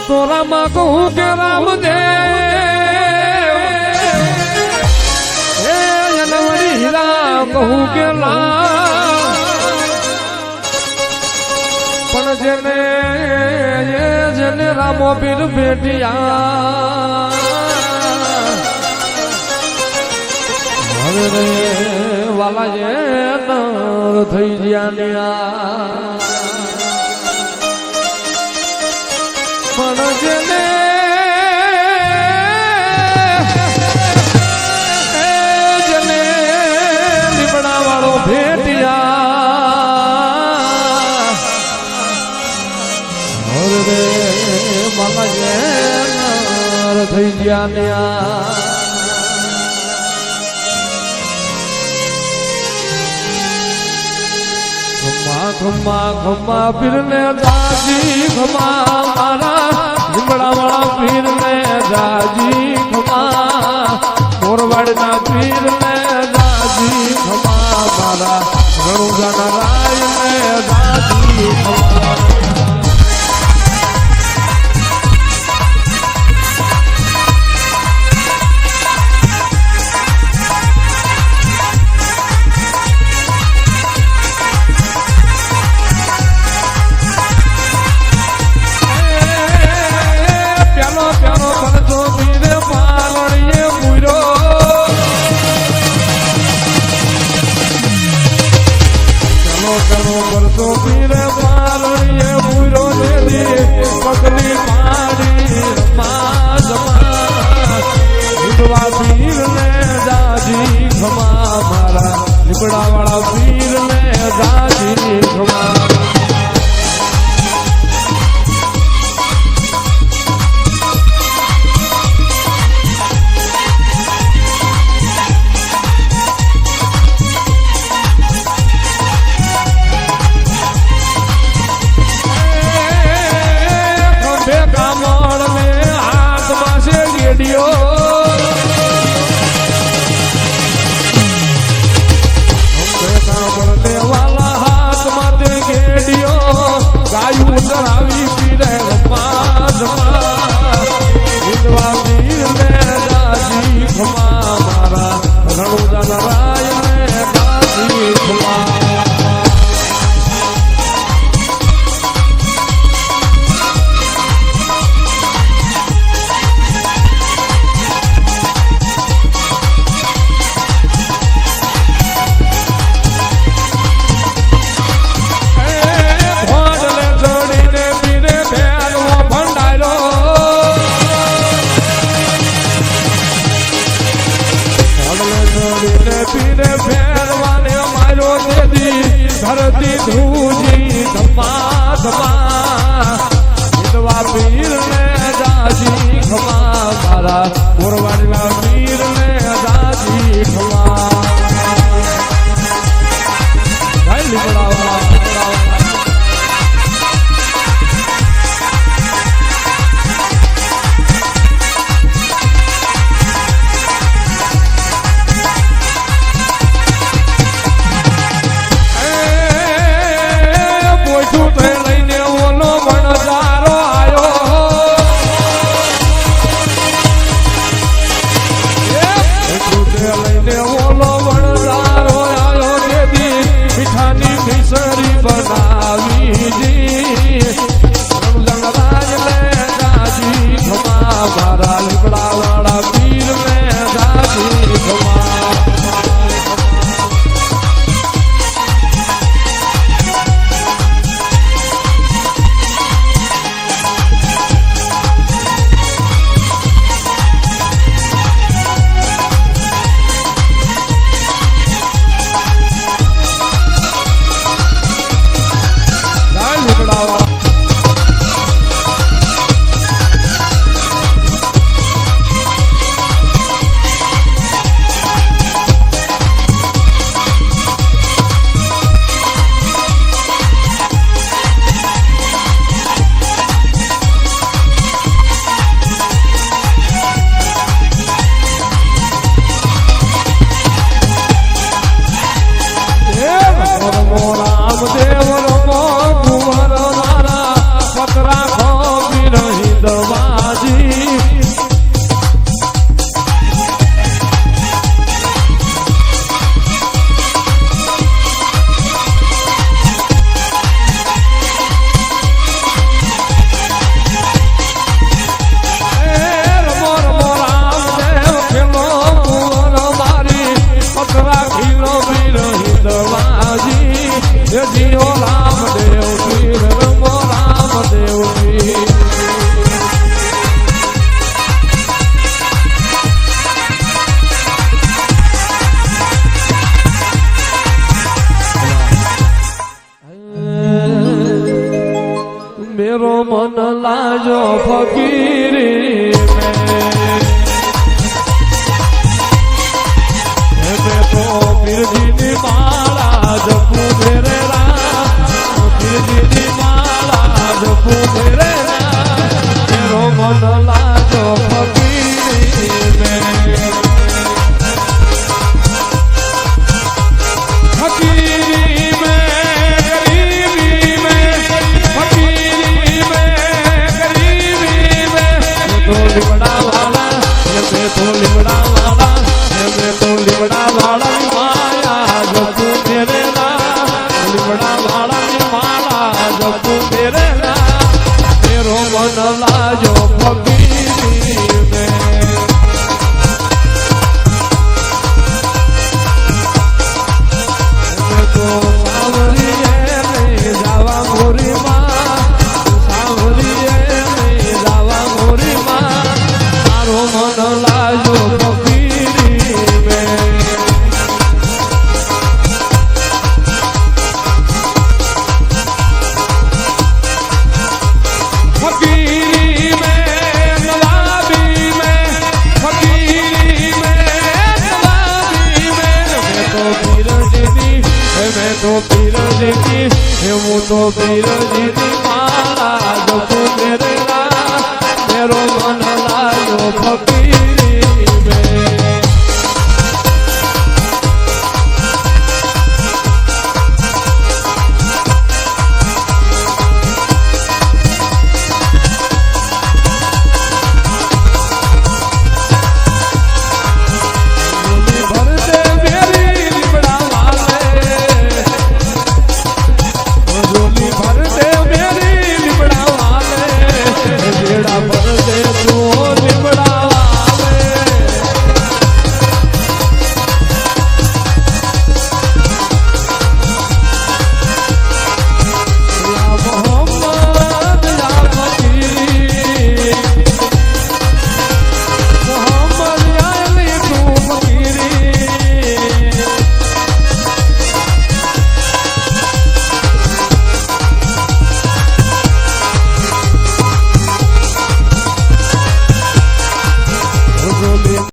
તોરામાં કહું કે રામદેવ હે જનવરી હીરા કહું કે લાલ પણ જેને એ જેને રામો પીર ભેટિયા હવે રે વાલા એ થઈ ગયા પણ જેને લીમડા વાળો ભેટિયા રે એ નર થઈ ગયા ન્યા. ખમ્મા ખમ્મા ખમ્મા પીરને દાજી ખમ્મા મારા લીમડા વાળા પીરને દાજી ખમ્મા મોરવાડના પીરને દાજી વિધવા પીરને દાજી ખમા મારા. લીપડા વાળા પીરને દાજી ખમા ધરતી ધૂજી ધમા ધમા વિધવા પીરને દાજી ખમા મારા મોરવાડીના પીરને દાજી ખમા મીઠાની ખીસરી બના મેરો મન લાજો ફકીરી મેં તો પીરજી લીમડા વાળા મેં તો લીમડા વાળા મેં તો લીમડા વાળા માયા ફકીરી તો પીરજીની હે હું તો પીરજીની માળા જપું મેરે ના મેરો મન લાયો ફકીરી